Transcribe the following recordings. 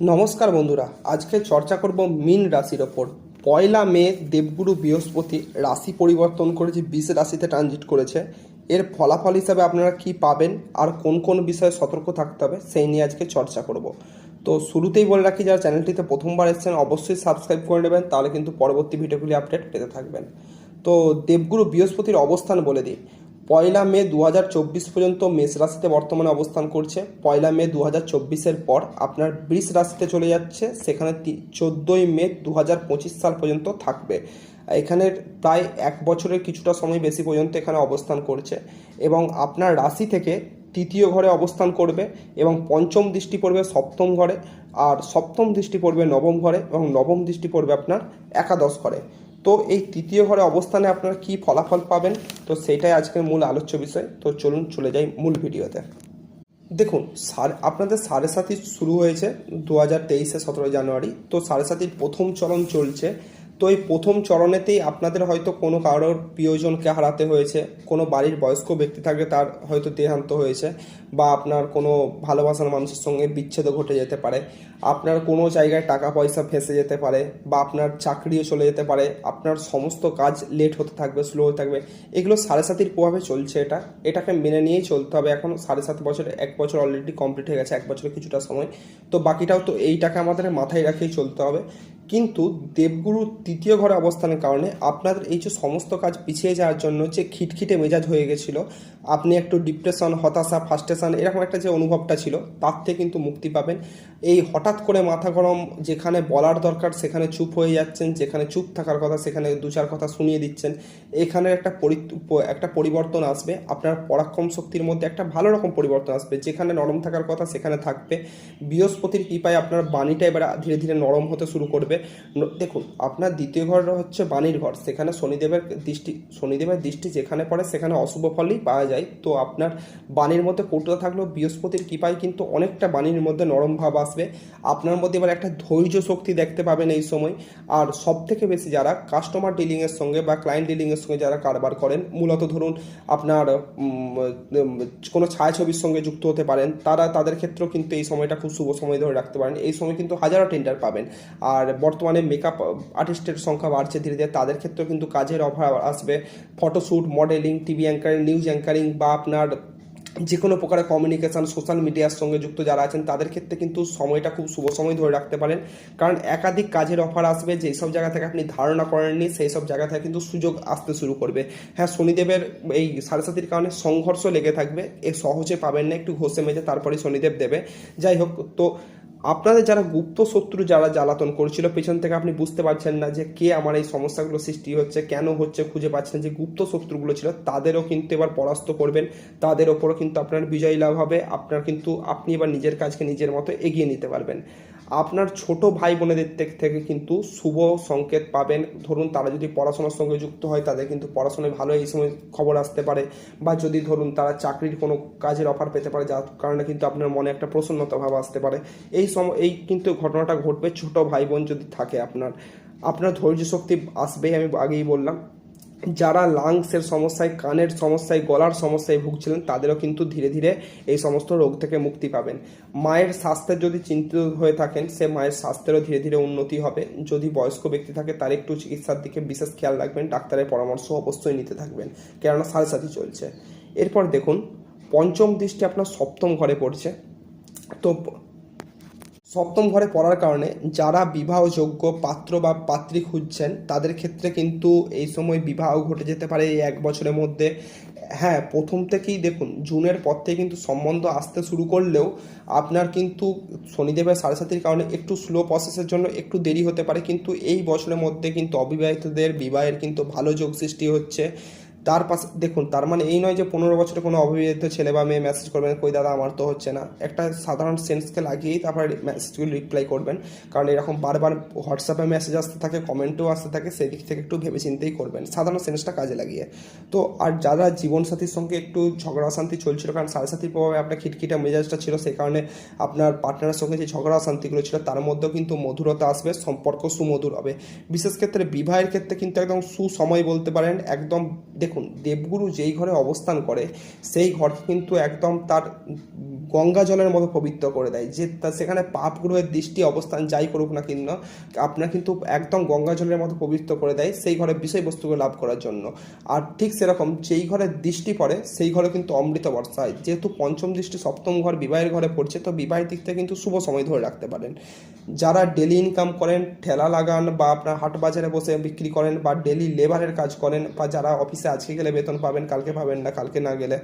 নমস্কার বন্ধুরা, আজকে চর্চা করব মিন রাশির ওপর। পয়লা মে দেবগুরু বৃহস্পতি রাশি পরিবর্তন করেছে, বিষ রাশিতে ট্রানজিট করেছে। এর ফলাফল হিসাবে আপনারা কি পাবেন, আর কোন কোন বিষয়ে সতর্ক থাকতে হবে, সেই নিয়ে আজকে চর্চা করব। তো শুরুতেই বলে রাখি, যারা চ্যানেলটিতে প্রথমবার এসেছেন, অবশ্যই সাবস্ক্রাইব করে নেবেন, তাহলে কিন্তু পরবর্তী ভিডিওগুলি আপডেট পেতে থাকবেন। তো দেবগুরু বৃহস্পতির অবস্থান বলে দিই। পয়লা মে দু হাজার চব্বিশ পর্যন্ত মেষ রাশিতে বর্তমানে অবস্থান করছে। পয়লা মে দু হাজার পর আপনার বৃষ রাশিতে চলে যাচ্ছে। সেখানে চোদ্দোই মে দু হাজার পঁচিশ সাল পর্যন্ত থাকবে। এখানের প্রায় এক বছরের কিছুটা সময় বেশি পর্যন্ত এখানে অবস্থান করছে এবং আপনার রাশি থেকে তৃতীয় ঘরে অবস্থান করবে এবং পঞ্চম দৃষ্টি পড়বে সপ্তম ঘরে, আর সপ্তম দৃষ্টি পড়বে নবম ঘরে এবং নবম দৃষ্টি পড়বে আপনার একাদশ ঘরে। তো এই তৃতীয় ঘরে অবস্থানে আপনারা কি ফলাফল পাবেন? তো সেটাই আজকের মূল আলোচ্য বিষয়। তো চলুন চলে যাই মূল ভিডিওতে। দেখুন সার আপনাদের সাড়ে সাতি শুরু হয়েছে দু হাজার তেইশে সতেরোই জানুয়ারি। তো সাড়ে সাথীর প্রথম চলন চলছে তো এই প্রথম চরণেতেই আপনাদের হয়তো কোনো কারোর প্রিয়জনকে হারাতে হয়েছে, কোনো বাড়ির বয়স্ক ব্যক্তি থাকলে তার হয়তো দেহান্ত হয়েছে, বা আপনার কোনো ভালোবাসার মানুষের সঙ্গে বিচ্ছেদ ঘটে যেতে পারে, আপনার কোনো জায়গায় টাকা পয়সা ফেসে যেতে পারে, বা আপনার চাকরিও চলে যেতে পারে, আপনার সমস্ত কাজ লেট হতে থাকবে, স্লো হতে থাকবে, এগুলো সাড়ে সাতির প্রভাবে চলছে এটা। এটাকে মেনে নিয়েই চলতে হবে, এখন সাড়ে সাত বছরে, এক বছর অলরেডি কমপ্লিট হয়ে গেছে, এক বছরের কিছুটা সময়। তো বাকিটাও তো এইটাকে আমাদের মাথায় রাখেই চলতে হবে। কিন্তু দেবগুরু তৃতীয় ঘরে অবস্থানের কারণে আপনাদের এই যে সমস্ত কাজ পিছিয়ে যাওয়ার জন্য যে খিটখিটে মেজাজ হয়ে গেছিল আপনি একটু ডিপ্রেশন হতাশা ফাস্ট্রেশন এরকম একটা যে অনুভবটা ছিল, তার থেকে কিন্তু মুক্তি পাবেন। এই হঠাৎ করে মাথা গরম, যেখানে বলার দরকার সেখানে চুপ হয়ে যাচ্ছেন, যেখানে চুপ থাকার কথা সেখানে দু চার কথা শুনিয়ে দিচ্ছেন, এখানে একটা একটা পরিবর্তন আসবে। আপনার পরাক্রম শক্তির মধ্যে একটা ভালো রকম পরিবর্তন আসবে, যেখানে নরম থাকার কথা সেখানে থাকবে। বৃহস্পতির কৃপায় আপনার বাণীটা এবার ধীরে ধীরে নরম হতে শুরু করবে। দেখুন, আপনার দ্বিতীয় ঘর হচ্ছে বাণীর ঘর। সেখানে শনিদেবের দৃষ্টি শনিদেবের দৃষ্টি যেখানে পড়ে সেখানে অশুভ ফলই পাওয়া যায়। তো আপনার বাণীর মধ্যে কটুতা থাকলেও বৃহস্পতির কৃপায় কিন্তু অনেকটা বাণীর মধ্যে নরম ভাব আসবে। আপনার মধ্যে এবার একটা ধৈর্য শক্তি দেখতে পাবেন এই সময়। আর সব থেকে বেশি যারা কাস্টমার ডিলিংয়ের সঙ্গে বা ক্লায়েন্ট ডিলিংয়ের সঙ্গে যারা কারবার করেন, মূলত ধরুন আপনার কোনো ছায়াছবির সঙ্গে যুক্ত হতে পারেন, তারা তাদের ক্ষেত্রেও কিন্তু এই সময়টা খুব শুভ সময় ধরে রাখতে পারেন। এই সময় কিন্তু হাজারো টেন্ডার পাবেন। আর বর্তমানে মেকআপ আর্টিস্টের সংখ্যা বাড়ছে ধীরে ধীরে, তাদের ক্ষেত্রেও কিন্তু কাজের অভাব আসবে। Photoshoot modelling TV anchoring news anchoring বা আপনার যে কোনো প্রকারের কমিউনিকেশন সোশ্যাল মিডিয়ার সঙ্গে যুক্ত যারা আছেন, তাদের ক্ষেত্রে কিন্তু সময়টা খুব শুভ সময় ধরে রাখতে পারেন। কারণ একাধিক কাজের অফার আসবে, যেই সব জায়গা থেকে আপনি ধারণা করেননি, সেই সব জায়গা থেকে কিন্তু সুযোগ আসতে শুরু করবে। হ্যাঁ শনিদেবের এই সাড়ে সাতির কারণে সংঘর্ষ লেগে থাকবে, এ সহজে পাবেন না, একটু ঘষে মেজে তারপরে শনিদেব দেবে। যাই হোক, তো আপনাদের যারা গুপ্ত শত্রু যারা জ্বালাতন করছিল, পেছন থেকে আপনি বুঝতে পারছেন না যে কে আমার এই সমস্যাগুলো সৃষ্টি হচ্ছে, কেন হচ্ছে, খুঁজে পাচ্ছেন যে গুপ্ত শত্রুগুলো ছিল, তাদেরও কিন্তু এবার পরাস্ত করবেন। তাদের ওপরও কিন্তু আপনার বিজয় লাভ হবে। আপনার কিন্তু আপনি এবার নিজের কাজকে নিজের মতো এগিয়ে নিতে পারবেন। আপনার ছোট ভাই বোনেদের দিক থেকে কিন্তু শুভ সংকেত পাবেন। ধরুন, তারা যদি পড়াশোনার সঙ্গে যুক্ত হয়, তাদের কিন্তু পড়াশোনায় ভালো এই সময় খবর আসতে পারে। বা যদি ধরুন, তারা চাকরির কোনো কাজের অফার পেতে পারে, যার কারণে কিন্তু আপনার মনে একটা প্রসন্নতা ভাব আসতে পারে। এই সময় এই কিন্তু ঘটনাটা ঘটবে। ছোট ভাই বোন যদি থাকে আপনার আপনার ধৈর্য শক্তি আসবেই, আমি আগেই বললাম। যারা লাংসের সমস্যায়, কানের সমস্যায়, গলার সমস্যায় ভুগছিলেন, তাদেরও কিন্তু ধীরে ধীরে এই সমস্ত রোগ থেকে মুক্তি পাবেন। মায়ের স্বাস্থ্যের যদি চিন্তিত হয়ে থাকেন, সে মায়ের স্বাস্থ্যেরও ধীরে ধীরে উন্নতি হবে। যদি বয়স্ক ব্যক্তি থাকে, তার একটু চিকিৎসার দিকে বিশেষ খেয়াল রাখবেন। ডাক্তারের পরামর্শ অবশ্যই নিতে থাকবেন, কেননা সাথে সাথে চলছে। এরপর দেখুন, পঞ্চম দৃষ্টি আপনার সপ্তম ঘরে পড়ছে। তো সপ্তম ঘরে পড়ার কারণে যারা বিবাহযোগ্য পাত্র বা পাত্রী খুঁজছেন, তাদের ক্ষেত্রে কিন্তু এই সময় বিবাহ ঘটে যেতে পারে এই এক বছরের মধ্যে। হ্যাঁ প্রথম থেকেই দেখুন, জুনের পর থেকে কিন্তু সম্বন্ধ আসতে শুরু করলেও আপনার কিন্তু শনিদেবের সাড়ে কারণে একটু স্লো প্রসেসের জন্য একটু দেরি হতে পারে। কিন্তু এই বছরের মধ্যে কিন্তু অবিবাহিতদের বিবাহের কিন্তু ভালো যোগ সৃষ্টি হচ্ছে। তার পাশে, দেখুন, তার মানে এই নয় যে পনেরো বছরে কোনো অবিবাহিত ছেলে বা মেয়ে মেসেজ করবেন, কই দাদা, আমার তো হচ্ছে না। একটা সাধারণ সেন্সকে লাগিয়েই তারপরে মেসেজগুলো রিপ্লাই করবেন। কারণ এরকম বারবার হোয়াটসঅ্যাপে মেসেজ আসতে থাকে কমেন্টও আসতে থাকে, সেই দিক থেকে একটু ভেবে চিন্তেই করবেন। সাধারণ সেন্সটা কাজে লাগিয়ে। তো আর যারা জীবনসাথীর সঙ্গে একটু ঝগড়া অশান্তি চলছিল, কারণ সাড়ে সাথীর প্রভাবে আপনার খিটখিটা মেজাজটা ছিল, সেই কারণে আপনার পার্টনারের সঙ্গে যে ঝগড়া অশান্তিগুলো ছিল, তার মধ্যেও কিন্তু মধুরতা আসবে, সম্পর্ক সুমধুর হবে। বিশেষ ক্ষেত্রে বিবাহের ক্ষেত্রে কিন্তু একদম সুসময় বলতে পারেন, একদম দেখুন, দেবগুরু যেই ঘরে অবস্থান করে, সেই ঘর কিন্তু একদম তার গঙ্গা জলের মতো পবিত্র করে দেয়। যে তা সেখানে পাপ গ্রহের দৃষ্টি, অবস্থান যাই করুক না কিন্তু আপনার কিন্তু একদম গঙ্গা জলের মতো পবিত্র করে দেয় সেই ঘরের বিষয়বস্তুকে লাভ করার জন্য। আর ঠিক সেরকম যেই ঘরের দৃষ্টি পড়ে, সেই ঘরে কিন্তু অমৃত বর্ষা হয়। যেহেতু পঞ্চম দৃষ্টি সপ্তম ঘর বিবাহের ঘরে পড়ছে, তো বিবাহের দিক থেকে কিন্তু শুভ সময় ধরে রাখতে পারেন। যারা ডেলি ইনকাম করেন, ঠেলা লাগান বা আপনার হাট বাজারে বসে বিক্রি করেন বা ডেলি লেবারের কাজ করেন বা যারা অফিসে আজকে গেলে বেতন পাবেন, কালকে পাবেন না, কালকে না গেলে।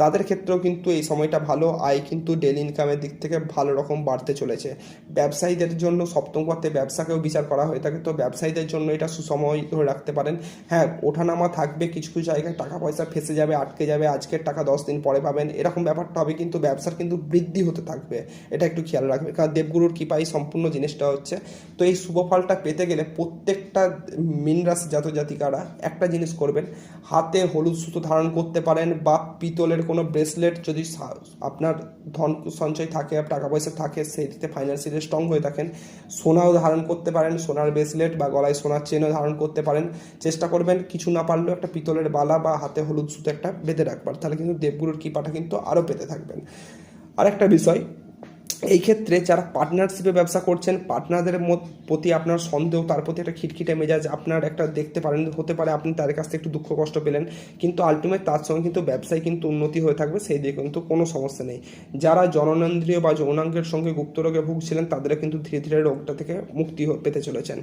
তাদের ক্ষেত্রেও কিন্তু এই সময়টা ভালো। আয় কিন্তু ডেলি ইনকামের দিক থেকে ভালো রকম বাড়তে চলেছে। ব্যবসায়ীদের জন্য সপ্তম পথে ব্যবসাকেও বিচার করা হয়ে থাকে। তো ব্যবসায়ীদের জন্য এটা সুসময় ধরে রাখতে পারেন। হ্যাঁ ওঠানামা থাকবে, কিছু কিছু জায়গায় টাকা পয়সা ফেসে যাবে, আটকে যাবে, আজকের টাকা দশ দিন পরে পাবেন। এরকম ব্যাপারটা হবে, কিন্তু ব্যবসার কিন্তু বৃদ্ধি হতে থাকবে। এটা একটু খেয়াল রাখবে কারণ দেবগুরুর কৃপাই সম্পূর্ণ জিনিসটা হচ্ছে। তো এই শুভ ফলটা পেতে গেলে প্রত্যেকটা মীন রাশি জাত জাতিকারা একটা জিনিস করবেন হাতে হলুদ সুতো ধারণ করতে পারেন বা পিতলের কোনো ব্রেসলেট যদি আপনার ধন সঞ্চয় থাকে টাকা পয়সা থাকে সেইটিতে ফাইন্যান্সিয়ালি স্ট্রং হয়ে থাকেন। সোনাও ধারণ করতে পারেন, সোনার ব্রেসলেট বা গলায় সোনার চেনও ধারণ করতে পারেন। চেষ্টা করবেন কিছু না পারলেও একটা পিতলের বালা বা হাতে হলুদ সুতো একটা বেঁধে রাখবার। তাহলে কিন্তু দেবগুরুর কৃপাটা কিন্তু আরও পেতে থাকবেন। আরেকটা বিষয় এই ক্ষেত্রে যারা পার্টনারশিপে ব্যবসা করছেন পার্টনারদের প্রতি আপনার সন্দেহ, তার প্রতি একটা খিটখিটে মেজাজ আপনার একটা দেখতে পারেন, হতে পারে আপনি তাদের কাছ থেকে একটু দুঃখ কষ্ট পেলেন, কিন্তু আলটিমেট তার সঙ্গে কিন্তু ব্যবসায় কিন্তু উন্নতি হয়ে থাকবে, সেই দিকে কিন্তু কোনো সমস্যা নেই। যারা জননেন্দ্রীয় বা যৌনাঙ্গের সঙ্গে গুপ্ত রোগে ভুগছিলেন তাদের কিন্তু ধীরে ধীরে রোগটা থেকে মুক্তি পেতে চলেছেন।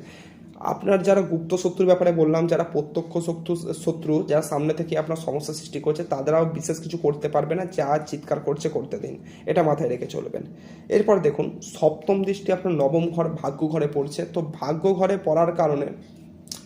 আপনার যারা গুপ্ত শত্রুর ব্যাপারে বললাম, যারা প্রত্যক্ষ শত্রু শত্রু, যারা সামনে থেকে আপনার সমস্যা সৃষ্টি করছে, তাদেরও বিশেষ কিছু করতে পারবে না, যা চিৎকার করছে করতে দিন। এটা মাথায় রেখে চলবেন। এরপর দেখুন, সপ্তম দৃষ্টি আপনার নবম ঘর ভাগ্য ঘরে পড়ছে। তো ভাগ্য ঘরে পড়ার কারণে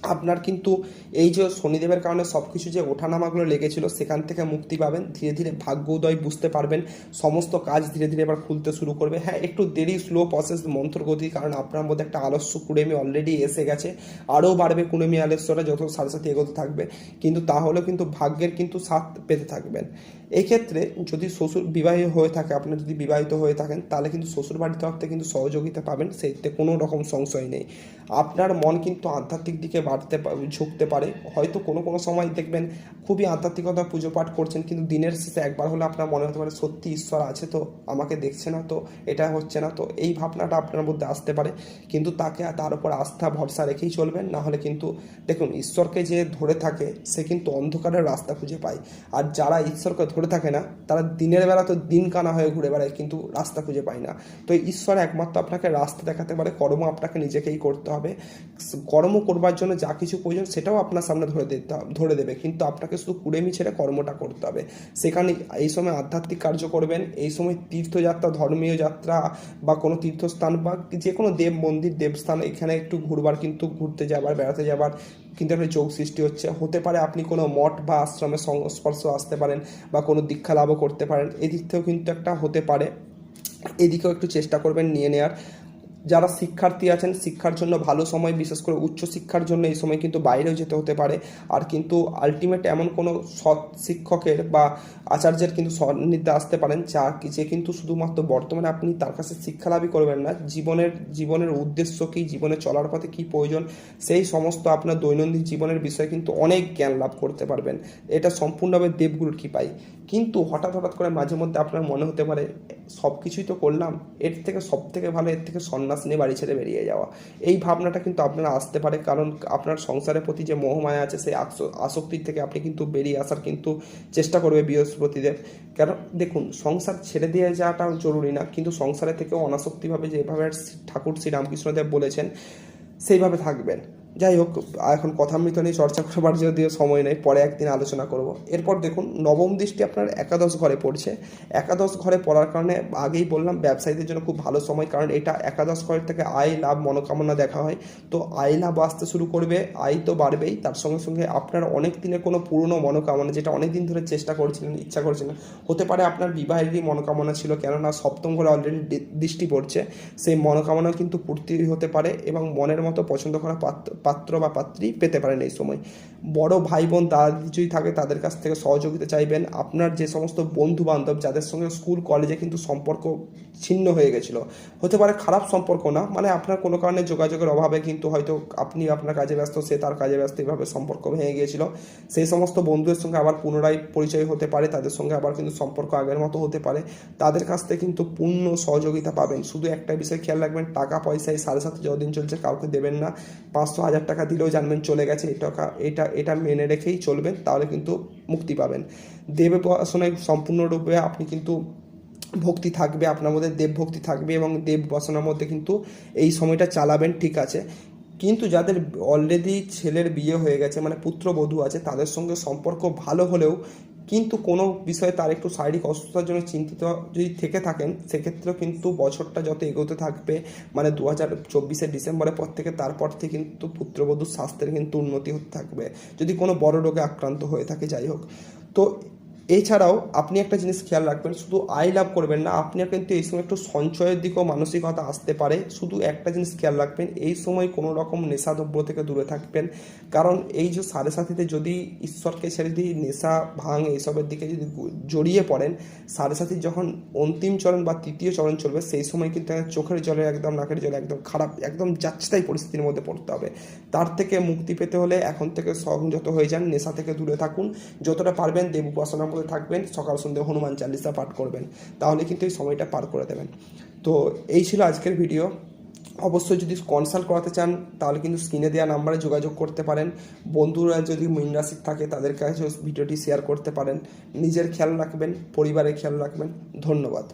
আপনার কিন্তু এই যে শনিদেবের কারণে সব কিছু যে ওঠানামাগুলো লেগেছিল, সেখান থেকে মুক্তি পাবেন। ধীরে ধীরে ভাগ্য উদয় বুঝতে পারবেন। সমস্ত কাজ ধীরে ধীরে এবার খুলতে শুরু করবে। হ্যাঁ একটু দেরি স্লো প্রসেস মন্ত্রগতি, কারণ আপনার মধ্যে একটা আলস্য কুড়েমি অলরেডি এসে গেছে। আরও বাড়বে কুড়েমি আলস্যটা যত সাথে সাথে এগোতে থাকবে। কিন্তু তাহলেও কিন্তু ভাগ্যের কিন্তু সাথ পেতে থাকবেন। এই ক্ষেত্রে যদি শ্বশুর বিবাহিত হয়ে থাকে আপনার যদি বিবাহিত হয়ে থাকেন, তাহলে কিন্তু শ্বশুর বাড়ির তরফ থেকে কিন্তু সহযোগিতা পাবেন সেইতে কোনো রকম সংশয় নেই। আপনার মন কিন্তু আধ্যাত্মিক দিকে বাড়তে ঝুঁকতে পারে। হয়তো কোনো কোনো সময় দেখবেন খুবই আধ্যাত্মিকতা পুজো পাঠ করছেন, কিন্তু দিনের শেষে একবার হলে আপনার মনে হতে পারে, সত্যি ঈশ্বর আছে তো, আমাকে দেখছে না তো, এটা হচ্ছে না তো। এই ভাবনাটা আপনার মধ্যে আসতে পারে। কিন্তু তাকে তার উপর আস্থা, ভরসা রেখেই চলবেন, না হলে কিন্তু দেখুন, ঈশ্বরকে যে ধরে থাকে, সে কিন্তু অন্ধকারের রাস্তা খুঁজে পায়। আর যারা ঈশ্বরকে ধরে থাকে না। তারা দিনের বেলা তো দিন কানা হয়ে ঘুরে বেড়ায়, কিন্তু রাস্তা খুঁজে পায় না। তো ঈশ্বর একমাত্র আপনাকে রাস্তা দেখাতে পারে, কর্ম আপনাকে নিজেকেই করতে হবে। কর্ম করবার জন্য যা কিছু প্রয়োজন সেটাও আপনার সামনে ধরে দিতে ধরে দেবে। কিন্তু আপনাকে শুধু কুড়েমি ছেড়ে কর্মটা করতে হবে। সেখানে এই সময় আধ্যাত্মিক কার্য করবেন, এই সময় তীর্থযাত্রা, ধর্মীয় যাত্রা বা কোনো তীর্থস্থান বা যে কোনো দেব মন্দির, দেবস্থান, এখানে একটু ঘুরবার, কিন্তু ঘুরতে যাবার, বেড়াতে যাবার কিন্তু একটা যোগ সৃষ্টি হচ্ছে। হতে পারে আপনি কোনো মঠ বা আশ্রমের সংস্পর্শ আসতে পারেন বা কোনো দীক্ষা লাভও করতে পারেন। এদিক থেকেও কিন্তু একটা হতে পারে। এদিকেও একটু চেষ্টা করবেন নিয়ে নেওয়ার যারা শিক্ষার্থী আছেন, শিক্ষার জন্য ভালো সময়, বিশেষ করে উচ্চ শিক্ষার জন্য এই সময় কিন্তু বাইরেও যেতে হতে পারে। আর কিন্তু আলটিমেট এমন কোনো সৎ শিক্ষকের বা আচার্যের কিন্তু সান্নিধ্যে আসতে পারেন, যা যে কিন্তু শুধুমাত্র বর্তমানে আপনি তার কাছে শিক্ষা লাভই করবেন না, জীবনের জীবনের উদ্দেশ্য কী, জীবনে চলার পথে কী প্রয়োজন, সেই সমস্ত আপনার দৈনন্দিন জীবনের বিষয়ে কিন্তু অনেক জ্ঞান লাভ করতে পারবেন। এটা সম্পূর্ণভাবে দেবগুরুর কৃপাই। কিন্তু হঠাৎ হঠাৎ করে মাঝে মধ্যে আপনার মনে হতে পারে সব কিছুই তো করলাম, এর থেকে সব থেকে ভালো, এর থেকে সন্ন্যাস নিয়ে বাড়ি ছেড়ে বেরিয়ে যাওয়া। এই ভাবনাটা কিন্তু আপনার আসতে পারে, কারণ আপনার সংসারের প্রতি যে মোহমায়া আছে, সেই আসক্তির থেকে আপনি কিন্তু বেরিয়ে আসার কিন্তু চেষ্টা করবে বৃহস্পতিদের কেন? দেখুন, সংসার ছেড়ে দিয়ে যাওয়াটা জরুরি না, কিন্তু সংসারের থেকেও অনাসক্তিভাবে যেভাবে ঠাকুর শ্রীরামকৃষ্ণদেব বলেছেন, সেইভাবে থাকবেন। যাই হোক, এখন কথামৃত নিয়ে চর্চা করবার যদিও সময় নেই, পরে একদিন আলোচনা করব। এরপর দেখুন, নবম দৃষ্টি আপনার একাদশ ঘরে পড়ছে। একাদশ ঘরে পড়ার কারণে আগেই বললাম, ব্যবসায়ীদের জন্য খুব ভালো সময়, কারণ এটা একাদশ ঘরের থেকে আয়, লাভ, মনোকামনা দেখা হয়। তো আয়, লাভ আসতে শুরু করবে, আয় তো বাড়বেই। তার সঙ্গে সঙ্গে আপনার অনেক দিনের কোনো পুরনো মনোকামনা, যেটা অনেক দিন ধরে চেষ্টা করছিলেন, ইচ্ছা করছিলেন, হতে পারে আপনার বিবাহেরই মনোকামনা ছিল, কেননা সপ্তম ঘরে অলরেডি দৃষ্টি পড়ছে। সেই মনোকামনা কিন্তু পূর্তি হতে পারে এবং মনের মতো পছন্দ করা পাত্র বা পাত্রী পেতে পারেন এই সময়। বড় ভাই বোন দাদা যদি থাকে, তাদের কাছ থেকে সহযোগিতা চাইবেন। আপনার যে সমস্ত বন্ধু বান্ধব যাদের সঙ্গে স্কুল, কলেজে কিন্তু সম্পর্ক ছিন্ন হয়ে গেছিল। হতে পারে খারাপ সম্পর্ক না মানে আপনার কোনো কারণে যোগাযোগের অভাবে কিন্তু হয়তো আপনি আপনার কাজে ব্যস্ত, সে তার কাজে ব্যস্ত এইভাবে সম্পর্ক ভেঙে গিয়েছিল। সেই সমস্ত বন্ধুদের সঙ্গে আবার পুনরায় পরিচয় হতে পারে, তাদের সঙ্গে আবার কিন্তু সম্পর্ক আগের মতো হতে পারে। তাদের কাছ থেকে কিন্তু পূর্ণ সহযোগিতা পাবেন। শুধু একটা বিষয় খেয়াল রাখবেন, টাকা পয়সা এই সাড়ে সাথে যতদিন চলছে কাউকে দেবেন না। পাঁচশো হাজার টাকা দিলেও জানবেন চলে গেছে, এই টাকা, এটা এটা মেনে রেখেই চলবেন, তাহলে কিন্তু মুক্তি পাবেন। দেব উপাসনায় সম্পূর্ণরূপে আপনি কিন্তু ভক্তি থাকবে, আপনার মধ্যে দেব ভক্তি থাকবে এবং দেব উপাসনার মধ্যে কিন্তু এই সময়টা চালাবেন, ঠিক আছে। কিন্তু যাদের অলরেডি ছেলের বিয়ে হয়ে গেছে মানে পুত্রবধূ আছে, তাদের সঙ্গে সম্পর্ক ভালো হলেও কিন্তু কোনো বিষয়ে তার একটু শারীরিক অসুস্থতার জন্য চিন্তিত যদি থেকে থাকেন, সেক্ষেত্রেও কিন্তু বছরটা যত এগোতে থাকবে মানে দু হাজার চব্বিশের ডিসেম্বরের পর থেকে তারপর থেকে কিন্তু পুত্রবধূর স্বাস্থ্যের কিন্তু উন্নতি হতে থাকবে। যদি কোনো বড় রোগে আক্রান্ত হয়ে থাকে, যাই হোক। তো এছাড়াও আপনি একটা জিনিস খেয়াল রাখবেন, শুধু আয় লাভ করবেন না, আপনার কিন্তু এই সময় একটু সঞ্চয়ের দিকেও মানসিকতা আসতে পারে। শুধু একটা জিনিস খেয়াল রাখবেন, এই সময় কোনো রকম নেশাদ্রব্য থেকে দূরে থাকবেন। কারণ এই যে সাড়ে সাথীতে যদি ঈশ্বরকে ছেড়ে দিয়ে নেশা, ভাঙ এইসবের দিকে যদি জড়িয়ে পড়েন, সাড়ে সাথীর যখন অন্তিম চরণ বা তৃতীয় চরণ চলবে, সেই সময় কিন্তু চোখের জলে একদম, নাকের জলে একদম খারাপ, একদম যাচ্ছেতাই পরিস্থিতির মধ্যে পড়তে হবে। তার থেকে মুক্তি পেতে হলে এখন থেকে সংযত হয়ে যান, নেশা থেকে দূরে থাকুন। যতটা পারবেন দেব উপাসনার মধ্যে থাকবেন, সকাল সন্ধ্যে হনুমান চালিসা পাঠ করবেন, তাহলে কিন্তু এই সময়টা পার করে দেবেন। তো এই ছিল আজকের ভিডিও। অবশ্যই যদি কনসাল্ট করাতে চান, তাহলে কিন্তু স্ক্রিনে দেওয়া নাম্বারে যোগাযোগ করতে পারেন। বন্ধুরা যদি মীন থাকে, তাদের কাছে ভিডিওটি শেয়ার করতে পারেন। নিজের খেয়াল রাখবেন, পরিবারের খেয়াল রাখবেন। ধন্যবাদ।